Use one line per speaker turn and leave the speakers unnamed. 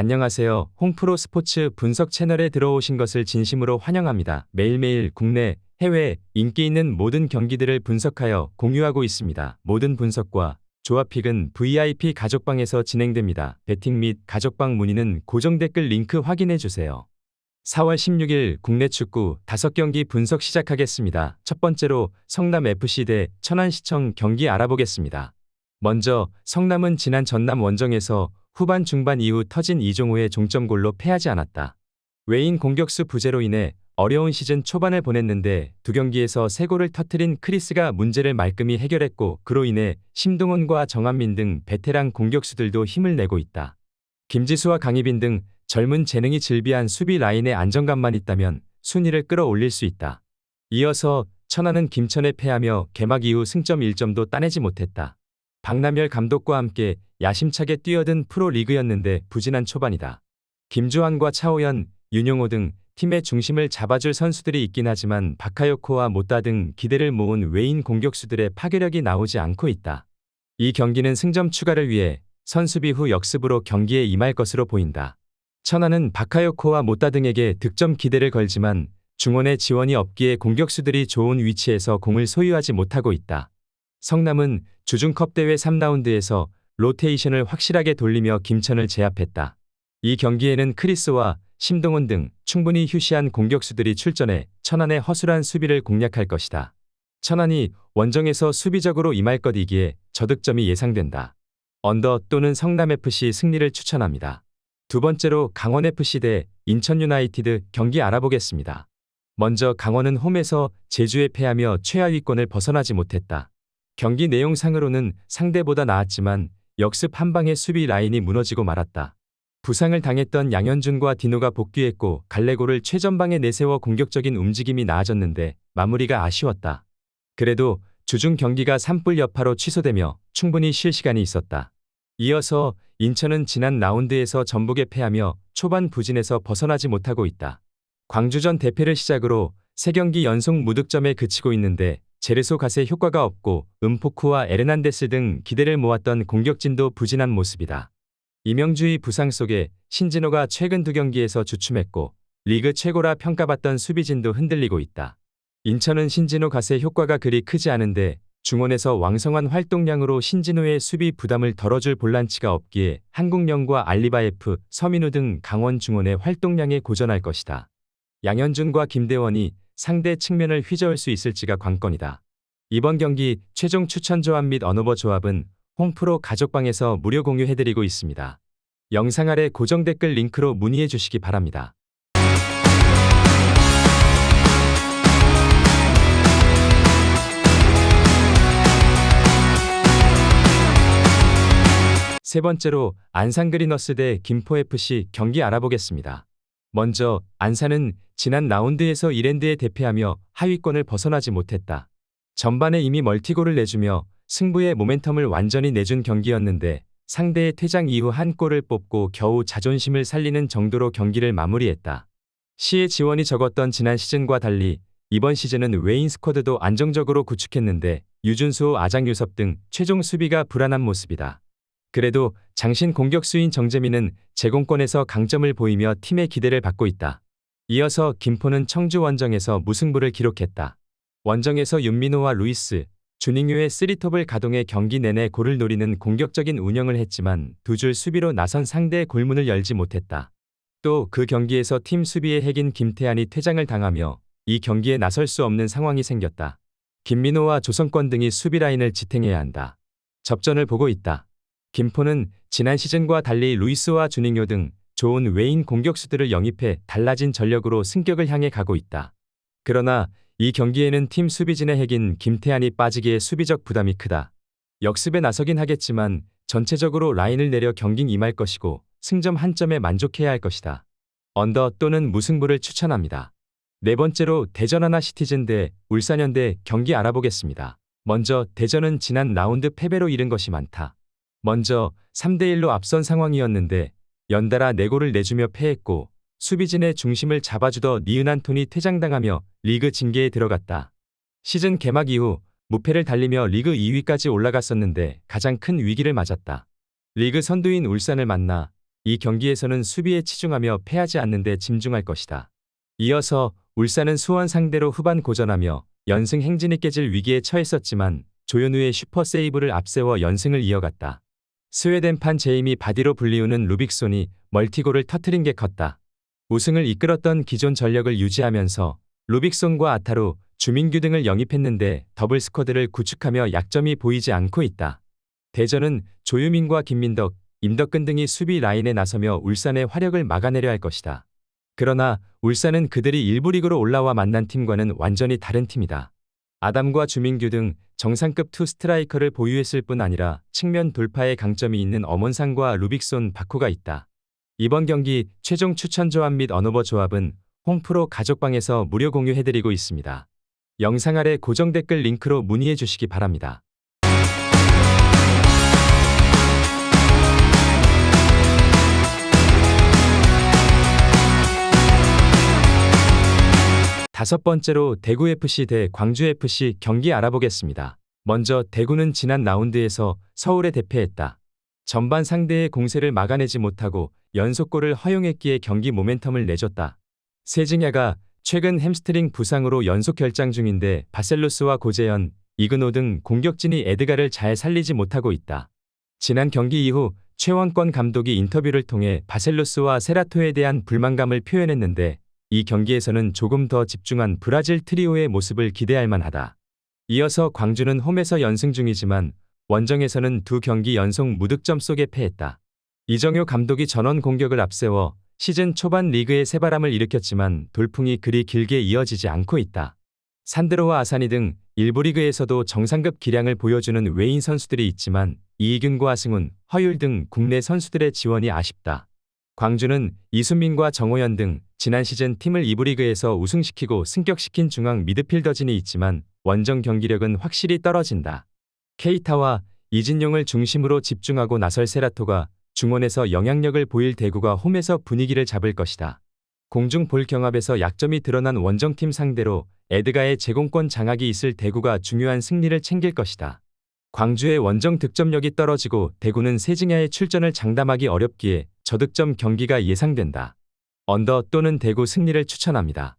안녕하세요. 홍프로 스포츠 분석 채널에 들어오신 것을 진심으로 환영합니다. 매일매일 국내, 해외 인기 있는 모든 경기들을 분석하여 공유하고 있습니다. 모든 분석과 조합픽은 VIP 가족방에서 진행됩니다. 배팅 및 가족방 문의는 고정 댓글 링크 확인해 주세요. 4월 16일 국내 축구 5경기 분석 시작하겠습니다. 첫 번째로 성남FC 대 천안시청 경기 알아보겠습니다. 먼저 성남은 지난 전남 원정에서 후반 중반 이후 터진 이종호의 종점골로 패하지 않았다. 외인 공격수 부재로 인해 어려운 시즌 초반을 보냈는데 두 경기에서 3골을 터트린 크리스가 문제를 말끔히 해결했고 그로 인해 심동원과 정한민 등 베테랑 공격수들도 힘을 내고 있다. 김지수와 강희빈 등 젊은 재능이 즐비한 수비 라인의 안정감만 있다면 순위를 끌어올릴 수 있다. 이어서 천안은 김천에 패하며 개막 이후 승점 1점도 따내지 못했다. 박남열 감독과 함께 야심차게 뛰어든 프로리그였는데 부진한 초반이다. 김주환과 차호연, 윤용호 등 팀의 중심을 잡아줄 선수들이 있긴 하지만 바카요코와 모따 등 기대를 모은 외인 공격수들의 파괴력이 나오지 않고 있다. 이 경기는 승점 추가를 위해 선수비 후 역습으로 경기에 임할 것으로 보인다. 천안은 바카요코와 모따 등에게 득점 기대를 걸지만 중원의 지원이 없기에 공격수들이 좋은 위치에서 공을 소유하지 못하고 있다. 성남은 주중컵 대회 3라운드에서 로테이션을 확실하게 돌리며 김천을 제압했다. 이 경기에는 크리스와 심동원 등 충분히 휴시한 공격수들이 출전해 천안의 허술한 수비를 공략할 것이다. 천안이 원정에서 수비적으로 임할 것이기에 저득점이 예상된다. 언더 또는 성남FC 승리를 추천합니다. 두 번째로 강원FC 대 인천 유나이티드 경기 알아보겠습니다. 먼저 강원은 홈에서 제주에 패하며 최하위권을 벗어나지 못했다. 경기 내용상으로는 상대보다 나았지만 역습 한 방에 수비 라인이 무너지고 말았다. 부상을 당했던 양현준과 디노가 복귀했고 갈레고를 최전방에 내세워 공격적인 움직임이 나아졌는데 마무리가 아쉬웠다. 그래도 주중 경기가 산불 여파로 취소되며 충분히 쉴 시간이 있었다. 이어서 인천은 지난 라운드에서 전북에 패하며 초반 부진에서 벗어나지 못하고 있다. 광주전 대패를 시작으로 3경기 연속 무득점에 그치고 있는데 제르소 갓의 효과가 없고 음포크와 에르난데스 등 기대를 모았던 공격진도 부진한 모습이다. 이명주의 부상 속에 신진호가 최근 두 경기에서 주춤했고 리그 최고라 평가받던 수비진도 흔들리고 있다. 인천은 신진호 갓의 효과가 그리 크지 않은데 중원에서 왕성한 활동량으로 신진호의 수비 부담을 덜어줄 볼란치가 없기에 한국령과 알리바예프, 서민우 등 강원 중원의 활동량에 고전할 것이다. 양현준과 김대원이 상대 측면을 휘저을 수 있을지가 관건이다. 이번 경기 최종 추천 조합 및 언어버 조합은 홈프로 가족방에서 무료 공유해드리고 있습니다. 영상 아래 고정 댓글 링크로 문의해 주시기 바랍니다. 세 번째로 안산 그리너스 대 김포FC 경기 알아보겠습니다. 먼저 안산은 지난 라운드에서 이랜드에 대패하며 하위권을 벗어나지 못했다. 전반에 이미 멀티골을 내주며 승부의 모멘텀을 완전히 내준 경기였는데 상대의 퇴장 이후 한 골을 뽑고 겨우 자존심을 살리는 정도로 경기를 마무리했다. 시의 지원이 적었던 지난 시즌과 달리 이번 시즌은 외인 스쿼드도 안정적으로 구축했는데 유준수, 아장유섭 등 최종 수비가 불안한 모습이다. 그래도 장신 공격수인 정재민은 제공권에서 강점을 보이며 팀의 기대를 받고 있다. 이어서 김포는 청주 원정에서 무승부를 기록했다. 원정에서 윤민호와 루이스, 주닝유의 쓰리톱을 가동해 경기 내내 골을 노리는 공격적인 운영을 했지만 두 줄 수비로 나선 상대의 골문을 열지 못했다. 또 그 경기에서 팀 수비의 핵인 김태환이 퇴장을 당하며 이 경기에 나설 수 없는 상황이 생겼다. 김민호와 조성권 등이 수비 라인을 지탱해야 한다. 접전을 보고 있다. 김포는 지난 시즌과 달리 루이스와 주닝요 등 좋은 외인 공격수들을 영입해 달라진 전력으로 승격을 향해 가고 있다. 그러나 이 경기에는 팀 수비진의 핵인 김태환이 빠지기에 수비적 부담이 크다. 역습에 나서긴 하겠지만 전체적으로 라인을 내려 경기 임할 것이고 승점 한 점에 만족해야 할 것이다. 언더 또는 무승부를 추천합니다. 네 번째로 대전 하나 시티즌 대 울산현대 경기 알아보겠습니다. 먼저 대전은 지난 라운드 패배로 잃은 것이 많다. 먼저 3대1로 앞선 상황이었는데 연달아 4골을 내주며 패했고 수비진의 중심을 잡아주던 니은 안톤이 퇴장당하며 리그 징계에 들어갔다. 시즌 개막 이후 무패를 달리며 리그 2위까지 올라갔었는데 가장 큰 위기를 맞았다. 리그 선두인 울산을 만나 이 경기에서는 수비에 치중하며 패하지 않는 데 집중할 것이다. 이어서 울산은 수원 상대로 후반 고전하며 연승 행진이 깨질 위기에 처했었지만 조현우의 슈퍼 세이브를 앞세워 연승을 이어갔다. 스웨덴판 제이미 바디로 불리우는 루빅손이 멀티골을 터트린 게 컸다. 우승을 이끌었던 기존 전력을 유지하면서 루빅손과 아타루, 주민규 등을 영입했는데 더블 스쿼드를 구축하며 약점이 보이지 않고 있다. 대전은 조유민과 김민덕, 임덕근 등이 수비 라인에 나서며 울산의 화력을 막아내려 할 것이다. 그러나 울산은 그들이 일부 리그로 올라와 만난 팀과는 완전히 다른 팀이다. 아담과 주민규 등 정상급 투 스트라이커를 보유했을 뿐 아니라 측면 돌파에 강점이 있는 엄원상과 루빅손 바쿠가 있다. 이번 경기 최종 추천 조합 및 언어버 조합은 홈프로 가족방에서 무료 공유해드리고 있습니다. 영상 아래 고정 댓글 링크로 문의해 주시기 바랍니다. 다섯 번째로 대구FC 대 광주FC 경기 알아보겠습니다. 먼저 대구는 지난 라운드에서 서울에 대패했다. 전반 상대의 공세를 막아내지 못하고 연속골을 허용했기에 경기 모멘텀을 내줬다. 세징야가 최근 햄스트링 부상으로 연속 결장 중인데 바셀로스와 고재현, 이근호 등 공격진이 에드가를 잘 살리지 못하고 있다. 지난 경기 이후 최원권 감독이 인터뷰를 통해 바셀로스와 세라토에 대한 불만감을 표현했는데 이 경기에서는 조금 더 집중한 브라질 트리오의 모습을 기대할 만하다. 이어서 광주는 홈에서 연승 중이지만 원정에서는 두 경기 연속 무득점 속에 패했다. 이정효 감독이 전원 공격을 앞세워 시즌 초반 리그에 새바람을 일으켰지만 돌풍이 그리 길게 이어지지 않고 있다. 산드로와 아사니 등 일부 리그에서도 정상급 기량을 보여주는 외인 선수들이 있지만 이희균과 하승훈, 허율 등 국내 선수들의 지원이 아쉽다. 광주는 이순민과 정호연 등 지난 시즌 팀을 2부 리그에서 우승시키고 승격시킨 중앙 미드필더진이 있지만 원정 경기력은 확실히 떨어진다. 케이타와 이진용을 중심으로 집중하고 나설 세라토가 중원에서 영향력을 보일 대구가 홈에서 분위기를 잡을 것이다. 공중 볼 경합에서 약점이 드러난 원정팀 상대로 에드가의 제공권 장악이 있을 대구가 중요한 승리를 챙길 것이다. 광주의 원정 득점력이 떨어지고 대구는 세징야의 출전을 장담하기 어렵기에 저득점 경기가 예상된다. 언더 또는 대구 승리를 추천합니다.